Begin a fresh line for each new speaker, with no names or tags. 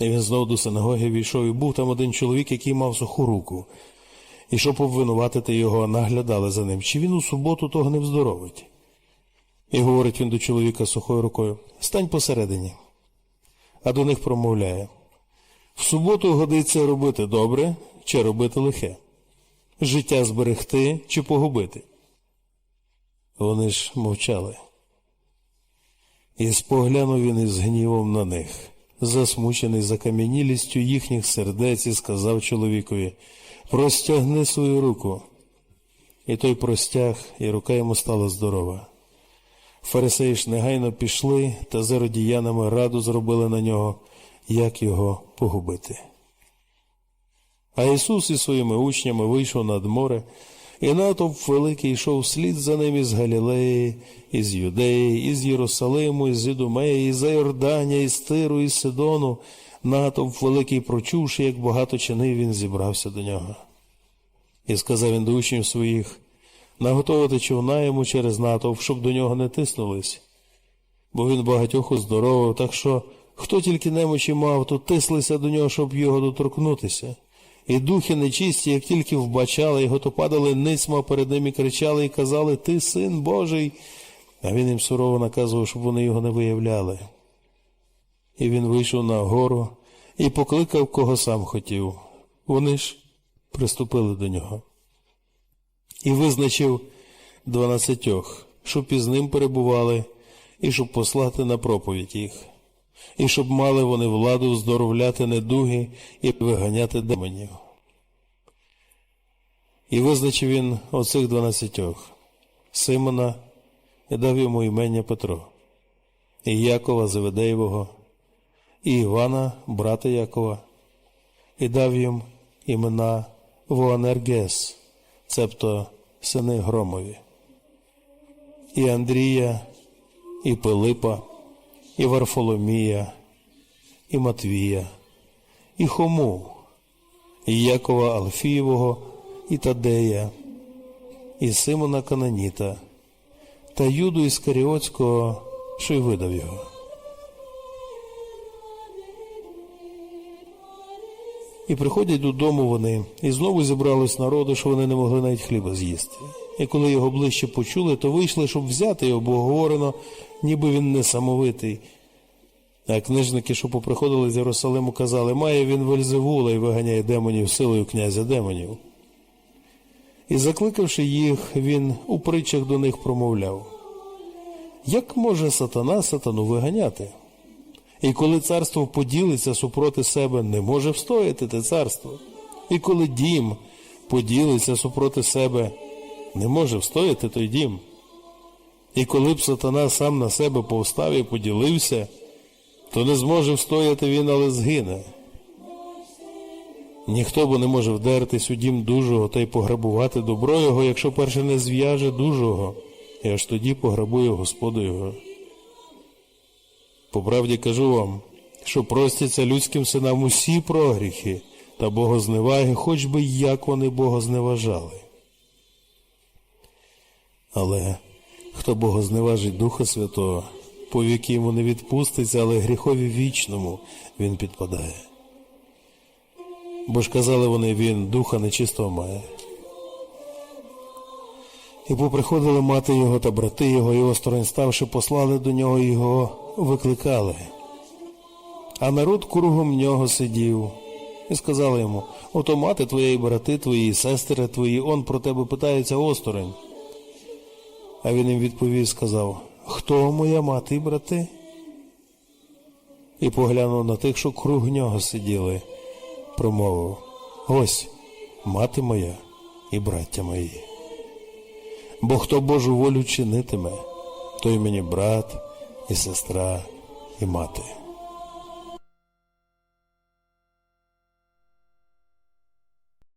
І він знов до синагоги війшов, і був там один чоловік, який мав суху руку. І щоб обвинуватити його, наглядали за ним, чи він у суботу того не вздоровить. І говорить він до чоловіка сухою рукою Стань посередині. А до них промовляє В суботу годиться робити добре чи робити лихе, життя зберегти чи погубити. Вони ж мовчали. І споглянув він із гнівом на них, засмучений закам'янілістю їхніх сердець, і сказав чоловікові Простягни свою руку. І той простяг, і рука йому стала здорова. Фарисеї ж негайно пішли та за родіянами раду зробили на нього, як його погубити. А Ісус із своїми учнями вийшов над море, і натовп великий йшов слід за ним із Галілеї, із Юдеї, із Єрусалиму, із Ідумеї, із Йордання, із Тиру, із Сидону. Натовп великий, прочувши, як багато чинив, він зібрався до нього. І сказав він до учнів своїх, наготовити човна йому через натовп, щоб до нього не тиснулись. Бо він багатьох оздоровив, так що хто тільки немочі мав, то тислися до нього, щоб його доторкнутися. І духи нечисті, як тільки вбачали його, то падали ницьма перед ним і кричали, і казали Ти син Божий. А він їм сурово наказував, щоб вони його не виявляли. І він вийшов на гору і покликав, кого сам хотів. Вони ж приступили до нього. І визначив дванадцятьох, щоб із ним перебували, і щоб послати на проповідь їх, і щоб мали вони владу здоровляти недуги і виганяти демонів. І визначив він оцих дванадцятьох Симона і дав йому імення Петро, і Якова Заведеєвого, і Івана, брата Якова, і дав їм імена Воанергес, цебто сини Громові, і Андрія, і Пилипа, і Варфоломія, і Матвія, і Хому, і Якова Алфієвого, і Тадея, і Симона Кананіта, та Юду Іскаріотського, що й видав його. І приходять додому вони, і знову зібрались народу, що вони не могли навіть хліба з'їсти. І коли його ближче почули, то вийшли, щоб взяти його, бо говорено, ніби він несамовитий. А книжники, що поприходили з Єрусалиму, казали, має він Вельзевула і виганяє демонів силою князя демонів. І закликавши їх, він у притчах до них промовляв: Як може сатана сатану виганяти? І коли царство поділиться супроти себе, не може встояти те царство. І коли дім поділиться супроти себе, не може встояти той дім. І коли б сатана сам на себе повстав і поділився, то не зможе встояти він, але згине. Ніхто бо не може вдертись у дім дужого та й пограбувати добро його, якщо перше не зв'яже дужого, і аж тоді пограбує Господу його. По правді кажу вам, що простяться людським синам усі прогріхи та богозневаги, хоч би як вони богозневажали. Але хто богозневажить Духа Святого, повіки йому не відпуститься, але гріхові вічному він підпадає. Бо ж казали вони, він духа нечистого має. І поприходили мати його та брати його, і осторонь ставши, послали до нього його викликали. А народ кругом нього сидів і сказали йому: ото мати твоя і брати твої, сестри твої, он про тебе питається осторонь. А він їм відповів сказав: Хто моя мати і брати? І поглянув на тих, що круг нього сиділи, промовив: Ось мати моя і браття мої. Бо хто Божу волю чинитиме, той мені брат і сестра і мати.